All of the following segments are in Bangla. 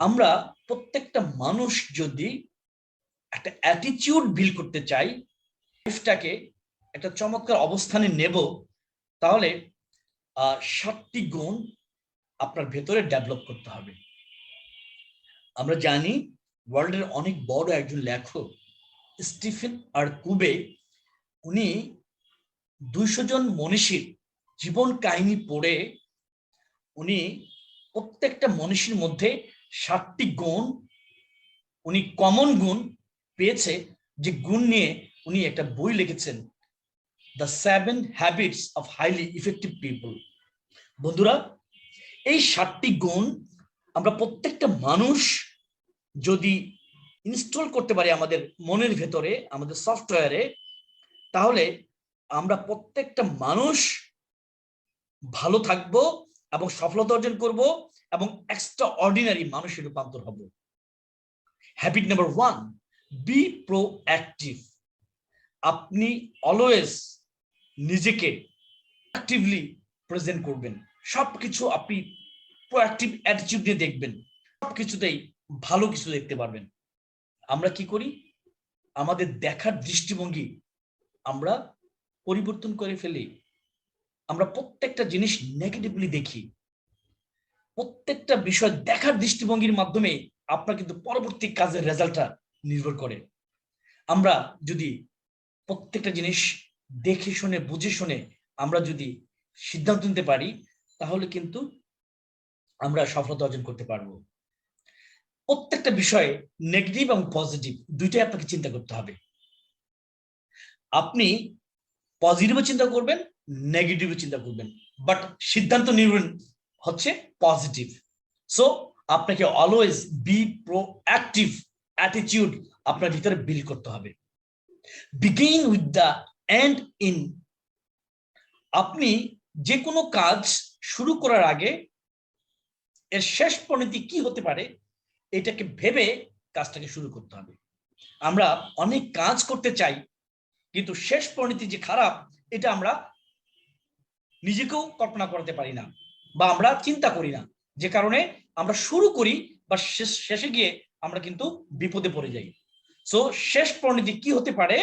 আমরা প্রত্যেকটা মানুষ যদি একটা অ্যাটিটিউড বিল করতে চাই লাইফটাকে একটা চমৎকার অবস্থানে নেব, তাহলে সাতটি গুণ আপনার ভেতরে ডেভেলপ করতে হবে। আমরা জানি ওয়ার্ল্ডের অনেক বড় একজন লেখক, স্টিফেন আর কুবে, উনি দুইশো জন মনীষীর জীবন কাহিনী পড়ে উনি প্রত্যেকটা মনীষীর মধ্যে সাতটি গুণ, উনি কমন গুণ পেয়েছে যে গুণ নিয়ে উনি একটা বই লিখেছেন the seven habits of highly effective people বন্ধুরা, এই সাতটি গুণ আমরা প্রত্যেকটা মানুষ যদি ইনস্টল করতে পারি আমাদের মনের ভেতরে, আমাদের সফটওয়্যারে তাহলে আমরা প্রত্যেকটা মানুষ ভালো থাকব এবং সফলতা অর্জন করব। এবং এক্সট্রা অর্ডিনারি মানুষের রূপান্তর হব। Habit number one be proactive আপনি অলওয়েজ নিজেকে অ্যাক্টিভলি প্রেজেন্ট করবেন। সবকিছু আপনি প্রোঅ্যাক্টিভ অ্যাটিটিউড দিয়ে দেখবেন। সবকিছুতেই ভালো কিছু দেখতে পারবেন। আমরা কি করি? আমাদের দেখার দৃষ্টিভঙ্গি আমরা পরিবর্তন করে ফেলি। আমরা প্রত্যেকটা জিনিস নেগেটিভলি দেখি। প্রত্যেকটা বিষয় দেখার দৃষ্টিভঙ্গির মাধ্যমে আপনার কিন্তু পরবর্তী কাজের রেজাল্টটা নির্ভর করে। আমরা যদি প্রত্যেকটা জিনিস দেখে শুনে, বুঝে শুনে আমরা যদি সিদ্ধান্ত নিতে পারি, তাহলে কিন্তু আমরা সফলতা অর্জন করতে পারব। প্রত্যেকটা বিষয়ে নেগেটিভ এবং পজিটিভ দুইটাই আপনাকে চিন্তা করতে হবে। আপনি পজিটিভও চিন্তা করবেন নেগেটিভও চিন্তা করবেন। বাট সিদ্ধান্ত নিবেন হচ্ছে পজিটিভ সো আপনাকে always be proactive attitude আপনার ভিতরে বিল্ড করতে হবে। Begin with the end in আপনি যে কোনো কাজ শুরু করার আগে এর শেষ পরিণতি কি হতে পারে এটাকে ভেবে কাজটাকে শুরু করতে হবে। আমরা অনেক কাজ করতে চাই, কিন্তু শেষ পরিণতি যে খারাপ, এটা আমরা নিজেকেও কল্পনা করতে পারি না। বা আমরা চিন্তা করি না। যে কারণে আমরা শুরু করি বা শেষে গিয়ে আমরা কিন্তু বিপদে পড়ে যাই। সো শেষ পরিণতি কি হতে পারে?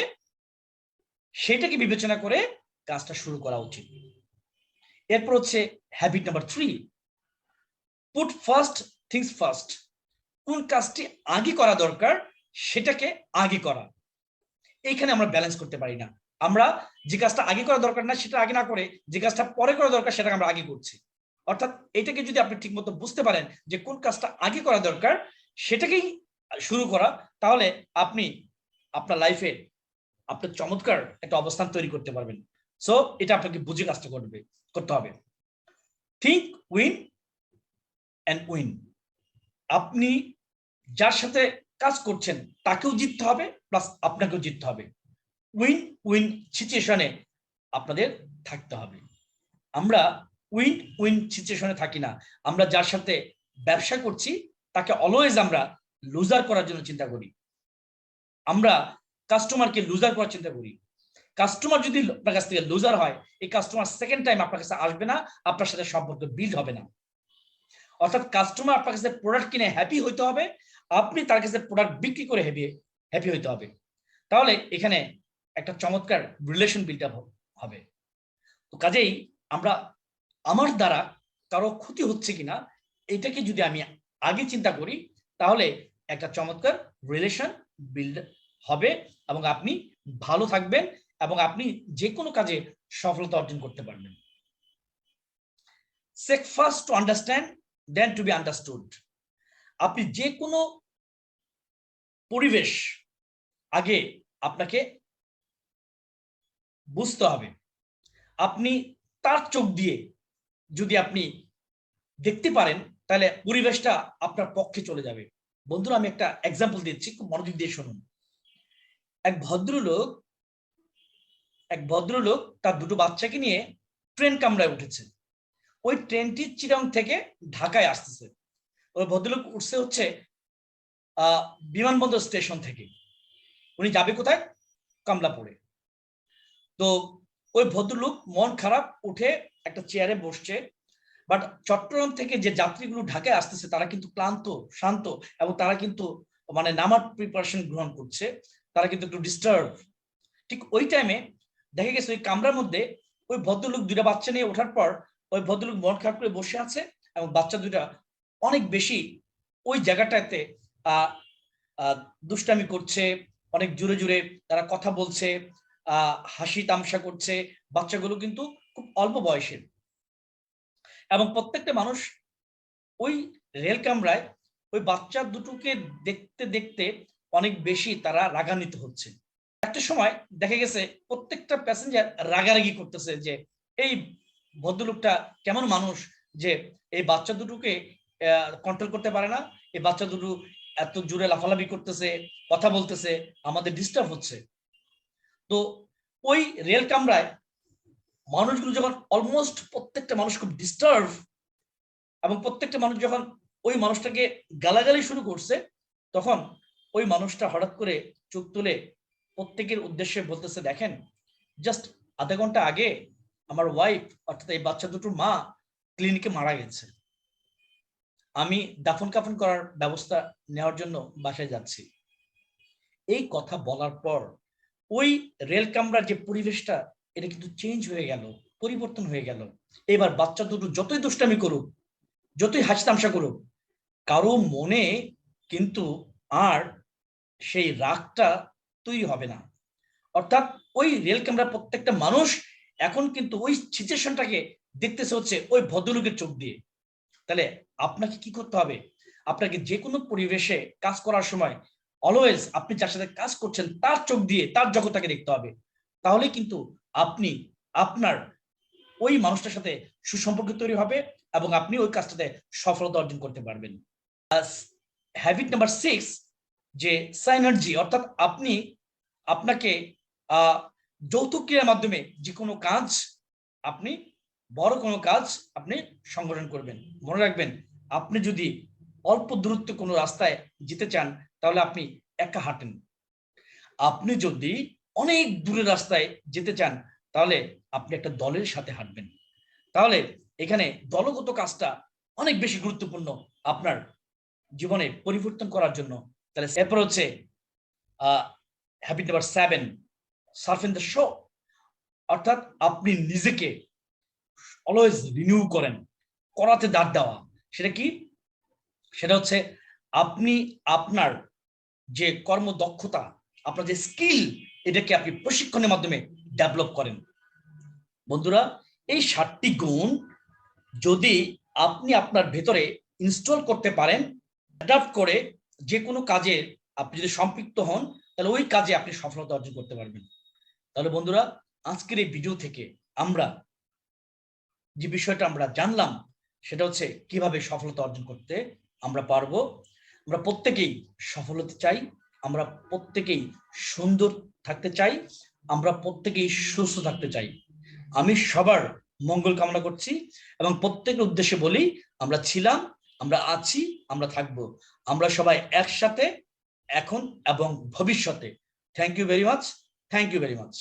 সেটাকে বিবেচনা করে কাজটা শুরু করা উচিত। এরপর হচ্ছে habit number three put first things first কোন কাজটি আগে করা দরকার, সেটাকে আগে করা। এইখানে আমরা ব্যালেন্স করতে পারি না। আমরা যে কাজটা আগে করা দরকার না, সেটা আগে না করে, যে কাজটা পরে করা দরকার সেটা আমরা আগে করছি। অর্থাৎ এটাকে যদি আপনি ঠিকমতো বুঝতে পারেন যে কোন কাজটা আগে করা দরকার, সেটাকেই শুরু করা, তাহলে আপনি আপনার লাইফে আপনার চমৎকার একটা অবস্থান তৈরি করতে পারবেন। সো এটা আপনাকে বুঝে কাজটা করবে, করতে হবে। থিঙ্ক উইন অ্যান্ড উইন আপনি যার সাথে কাজ করছেন, তাকেও জিততে হবে প্লাস আপনাকেও জিততে হবে। উইন উইন সিচুয়েশনে আপনাদের থাকতে হবে। আমরা উইন উইন সিচুয়েশনে থাকি না। আমরা যার সাথে ব্যবসা করছি, তাকে অলওয়েজ আমরা লুজার করার জন্য চিন্তা করি। আমরা কাস্টমারকে লুজার করার চিন্তা করি। কাস্টমার যদি আপনার কাছ থেকে লুজার হয়, এই কাস্টমার সেকেন্ড টাইম আপনার কাছে আসবে না, আপনার সাথে সম্পর্ক বিল্ড হবে না। অর্থাৎ কাস্টমার আপনার কাছে প্রোডাক্ট কিনে হ্যাপি হইতে হবে, আপনি তার কাছে প্রোডাক্ট বিক্রি করে হ্যাপি হ্যাপি হইতে হবে। তাহলে এখানে একটা চমৎকার রিলেশন বিল্ড আপ হবে। তো কাজেই আমরা আমার দ্বারা কারও ক্ষতি হচ্ছে কিনা, এটাকে যদি আমি আগে চিন্তা করি, তাহলে একটা চমৎকার রিলেশন বিল্ড হবে এবং আপনি ভালো থাকবেন এবং আপনি যে কোনো কাজে সফলতা অর্জন করতে পারবেন। Seek first to understand then to be understood আপনি যে কোনো পরিবেশ আগে আপনাকে বুঝতে হবে। আপনি তার চোখ দিয়ে যদি আপনি দেখতে পারেন, তাহলে পরিবেশটা আপনার পক্ষে চলে যাবে। বন্ধুরা, আমি একটা এক্সাম্পল দিচ্ছি, খুব মনোযোগ দিয়ে শুনুন। এক ভদ্রলোক এক ভদ্রলোক তার দুটো বাচ্চাকে নিয়ে ট্রেন কামরায় উঠেছে। ওই ট্রেনটি চিরং থেকে ঢাকায় আসতেছে। ওই ভদ্রলোক উঠছে হচ্ছে বিমানবন্দর স্টেশন থেকে। উনি যাবে কোথায়? কামলাপুরে। তো ওই ভদ্রলোক মন খারাপ, উঠে একটা চেয়ারে বসছে। বাট চট্টগ্রাম থেকে যে যাত্রীগুলো ঢাকায় আসতেছে, তারা কিন্তু ক্লান্ত, শান্ত এবং তারা কিন্তু মানে নামার প্রিপারেশন গ্রহণ করছে। তারা কিন্তু একটু ডিস্টার্ব ঠিক ওই টাইমে দেখা গেছে ওই কামরার মধ্যে ওই ভদ্রলোক দুইটা বাচ্চা নিয়ে ওঠার পর ওই ভদ্রলোক মন খারাপ করে বসে আছে এবং বাচ্চা দুইটা অনেক বেশি ওই জায়গাটাতে আহ দুষ্টামি করছে, অনেক জোরে জোরে তারা কথা বলছে আহ হাসি তামসা করছে। বাচ্চাগুলো কিন্তু খুব অল্প বয়সের। এবং প্রত্যেকটা মানুষ ওই রেল কামরায় ওই বাচ্চা দুটোকে দেখতে দেখতে অনেক বেশি তারা রাগান্বিত হচ্ছে। একটা সময় দেখা গেছে প্রত্যেকটা প্যাসেঞ্জার রাগারাগি করতেছে যে, এই ভদ্রলোকটা কেমন মানুষ যে, এই বাচ্চা দুটোকে কন্ট্রোল করতে পারে না, এই বাচ্চা দুটো এত জোরে লাফালাফি করতেছে, কথা বলতেছে, আমাদের ডিস্টার্ব হচ্ছে। তো ওই রেল কামরায় মানুষগুলো যখন অলমোস্ট প্রত্যেকটা মানুষ খুব ডিস্টার্ব এবং প্রত্যেকটা মানুষ যখন ওই মানুষটাকে গালাগালি শুরু করছে, তখন ওই মানুষটা হঠাৎ করে চোখ তুলে প্রত্যেকের উদ্দেশ্যে বলতেছে, দেখেন জাস্ট আধা ঘণ্টা আগে আমার ওয়াইফ অর্থাৎ এই বাচ্চা দুটোর মা ক্লিনিকে মারা গেছে। আমি দাফন কাফন করার ব্যবস্থা নেওয়ার জন্য বাসায় যাচ্ছি। এই কথা বলার পর ওই রেল কামরার যে পরিবেশটা এটা কিন্তু চেঞ্জ হয়ে গেল, পরিবর্তন হয়ে গেল। এবার বাচ্চা দুটো যতই দুষ্টামি করুক, যতই হাসি তামসা করুক, কারও মনে কিন্তু আর সেই রাগটা তৈরি হবে না। অর্থাৎ ওই রেল ক্যামেরা প্রত্যেকটা মানুষ এখন কিন্তু ওই সিচুয়েশনটাকে দেখতেছে হচ্ছে ওই ভদ্রলোকের চোখ দিয়ে। তাহলে আপনাকে কি করতে হবে? আপনাকে যে কোনো পরিবেশে কাজ করার সময় অলওয়েজ আপনি যার সাথে কাজ করছেন, তার চোখ দিয়ে, তার জগৎটাকে দেখতে হবে। তাহলে কিন্তু আপনি, আপনার ওই মানুষটার সাথে সুসম্পর্ক তৈরি হবে এবং আপনি ওই কাজটাতে সফলতা অর্জন করতে পারবেন। হ্যাবিট নাম্বার সিক্স যে সাইনার্জি অর্থাৎ আপনি আপনাকে যৌথ ক্রিয়ার মাধ্যমে যে কোনো কাজ আপনি, বড় কোনো কাজ আপনি সংগঠন করবেন। মনে রাখবেন, আপনি যদি অল্প দূরত্ব কোনো রাস্তায় যেতে চান, তাহলে আপনি একা হাঁটেন। আপনি যদি অনেক দূরের রাস্তায় যেতে চান, তাহলে আপনি একটা দলের সাথে হাঁটবেন। তাহলে এখানে দলগত কাজটা অনেক বেশি গুরুত্বপূর্ণ আপনার জীবনে পরিবর্তন করার জন্য। তাহলে এরপর হচ্ছে habit number seven sharpen the saw অর্থাৎ আপনি নিজেকে অলওয়েজ রিনিউ করেন, করাতে দাঁড় দেওয়া। সেটা কি? সেটা হচ্ছে আপনি আপনার যে কর্মদক্ষতা, আপনার যে স্কিল এটাকে আপনি প্রশিক্ষণের মাধ্যমে ডেভেলপ করেন। বন্ধুরা, এই সাতটি গুণ যদি আপনি আপনার ভেতরে ইনস্টল করতে পারেন অ্যাডাপ্ট করে যে কোনো কাজে আপনি যদি সম্পৃক্ত হন, তাহলে ওই কাজে আপনি সফলতা অর্জন করতে পারবেন। তাহলে বন্ধুরা, আজকের এই ভিডিও থেকে আমরা যে বিষয়টা আমরা জানলাম, সেটা হচ্ছে কীভাবে সফলতা অর্জন করতে আমরা পারব। আমরা প্রত্যেকেই সফলতা চাই। আমরা প্রত্যেকেই সুন্দর থাকতে চাই, আমরা প্রত্যেকেই সুস্থ থাকতে চাই। আমি সবার মঙ্গল কামনা করছি এবং প্রত্যেকের উদ্দেশ্যে বলি, আমরা ছিলাম, আমরা আছি, আমরা থাকব। আমরা সবাই একসাথে, এখন এবং ভবিষ্যতে। Thank you very much thank you very much